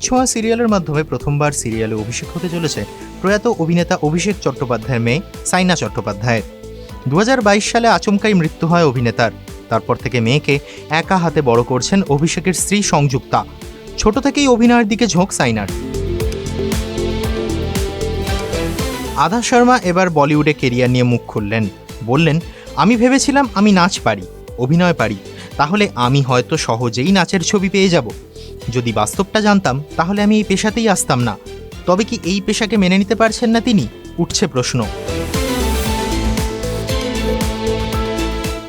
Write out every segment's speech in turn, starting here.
ছোঁয়া সিরিয়ালের মাধ্যমে প্রথমবার সিরিয়ালে অভিষেক হতে চলেছে প্রয়াত অভিনেতা অভিষেক চট্টোপাধ্যায়ের মেয়ে সাইনা চট্টোপাধ্যায়ের। দু সালে আচমকাই মৃত্যু হয় অভিনেতার। তারপর থেকে মেয়েকে একা হাতে বড় করছেন অভিষেকের স্ত্রী সংযুক্তা। ছোট থেকেই অভিনয়ের দিকে ঝোঁক সাইনার। আধা শর্মা এবার বলিউডে কেরিয়ার নিয়ে মুখ খুললেন। বললেন, আমি ভেবেছিলাম আমি নাচ পারি, অভিনয় পারি। তাহলে আমি হয়তো সহজেই নাচের ছবি পেয়ে যাব। যদি বাস্তবটা জানতাম, তাহলে আমি এই পেশাতেই আসতাম না। তবে কি এই পেশাকে মেনে নিতে পারছেন না তিনি? উঠছে প্রশ্ন।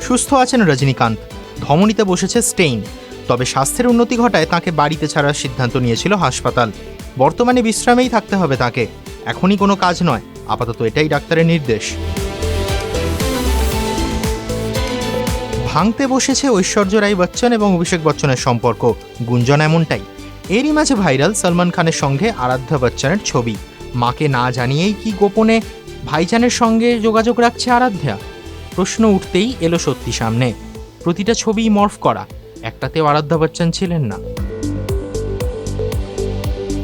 সুস্থ আছেন রজনীকান্ত। ধমনীতে বসেছে স্টেইন। তবে স্বাস্থ্যের উন্নতি ঘটায় তাকে বাড়িতে ছাড়ার সিদ্ধান্ত নিয়েছিল হাসপাতাল। বর্তমানে বিশ্রামেই থাকতে হবে তাকে। এখনই কোনো কাজ নয়। আপাতত এটাই ডাক্তারের নির্দেশ। ভাঙতে বসেছে ঐশ্বর্য রাই বচ্চন এবং অভিষেক বচ্চনের সম্পর্ক। গুঞ্জন এমনটাই। এরই মাঝে ভাইরাল সলমান খানের সঙ্গে আরাধ্যা বচ্চনের ছবি। মাকে না জানিয়েই কি গোপনে ভাইজানের সঙ্গে যোগাযোগ রাখছে আরাধ্যা? প্রশ্ন উঠতেই এলো সত্যি সামনে। প্রতিটা ছবিই মর্ফ করা, একটাতেও আরাধ্যা বচ্চন ছিলেন না।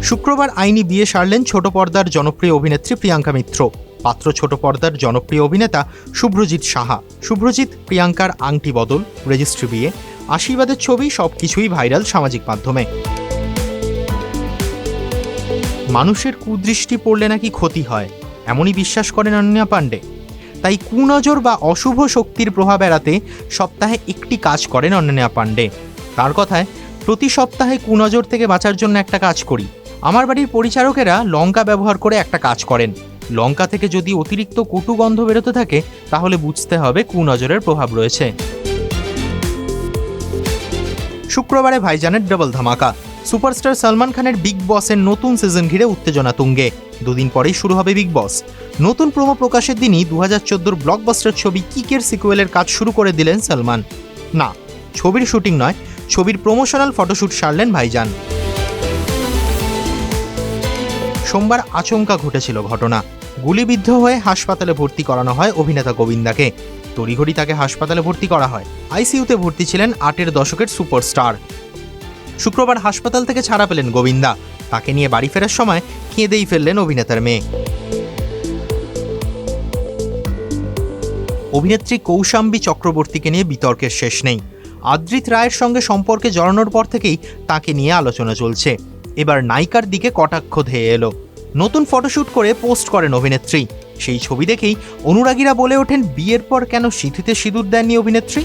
শুক্রবার আইনি বিয়ে সারলেন ছোট পর্দার জনপ্রিয় অভিনেত্রী প্রিয়াঙ্কা মিত্র। পাত্র ছোট পর্দার জনপ্রিয় অভিনেতা শুভ্রজিৎ সাহা। শুভ্রজিৎ, প্রিয়াঙ্কার আংটি বদল, রেজিস্ট্রি বিয়ে, আশীর্বাদের ছবি সবকিছুই ভাইরাল সামাজিক মাধ্যমে। মানুষের কুদৃষ্টি পড়লে নাকি ক্ষতি হয়, এমনই বিশ্বাস করেন অনন্যা পাণ্ডে। তাই কুনজর বা অশুভ শক্তির প্রভাব এড়াতে সপ্তাহে একটি কাজ করেন অনন্যা পাণ্ডে। তার কথায়, প্রতি সপ্তাহে কুনজর থেকে বাঁচার জন্য একটা কাজ করি। আমার বাড়ির পরিচারকেরা লঙ্কা ব্যবহার করে একটা কাজ করেন। লঙ্কা থেকে যদি অতিরিক্ত কটু গন্ধ বেরোতে থাকে, তাহলে বুঝতে হবে কুনজরের প্রভাব রয়েছে। শুক্রবারে ভাইজানের ডাবল ধামাকা। সুপারস্টার সালমান খানের বিগ বসের নতুন সিজন ঘিরে উত্তেজনা তুঙ্গে। দুদিন পরেই শুরু হবে বিগ বস। নতুন প্রোমো প্রকাশের দিনই দু হাজার চোদ্দোর ব্লকবাস্টার ছবি কিকের সিকুয়েলের কাজ শুরু করে দিলেন সালমান। না, ছবির শুটিং নয়, ছবির প্রমোশনাল ফটোশ্যুট সারলেন ভাইজান। সোমবার আচমকা ঘটেছিল ঘটনা। গুলিবিদ্ধ হয়ে হাসপাতালে ভর্তি করানো হয় অভিনেতা গোবিন্দাকে। তড়িঘড়ি তাকে হাসপাতালে ভর্তি করা হয়। আইসিইউতে ভর্তি ছিলেন আটের দশকের সুপারস্টার। শুক্রবার হাসপাতাল থেকে ছাড়া পেলেন গোবিন্দা। তাকে নিয়ে বাড়ি ফেরার সময় কেঁদেই ফেললেন অভিনেতার মেয়ে। অভিনেত্রী কৌশাম্বী চক্রবর্তীকে নিয়ে বিতর্কের শেষ নেই। আদ্রিত রায়ের সঙ্গে সম্পর্কে জড়ানোর পর থেকেই তাকে নিয়ে আলোচনা চলছে। এবার নায়িকার দিকে কটাক্ষ ধেয়ে এলো। নতুন ফটোশ্যুট করে পোস্ট করেন অভিনেত্রী। সেই ছবি দেখেই অনুরাগীরা বলে ওঠেন, বিয়ের পর কেন সিঁথিতে সিঁদুর দেননি অভিনেত্রী?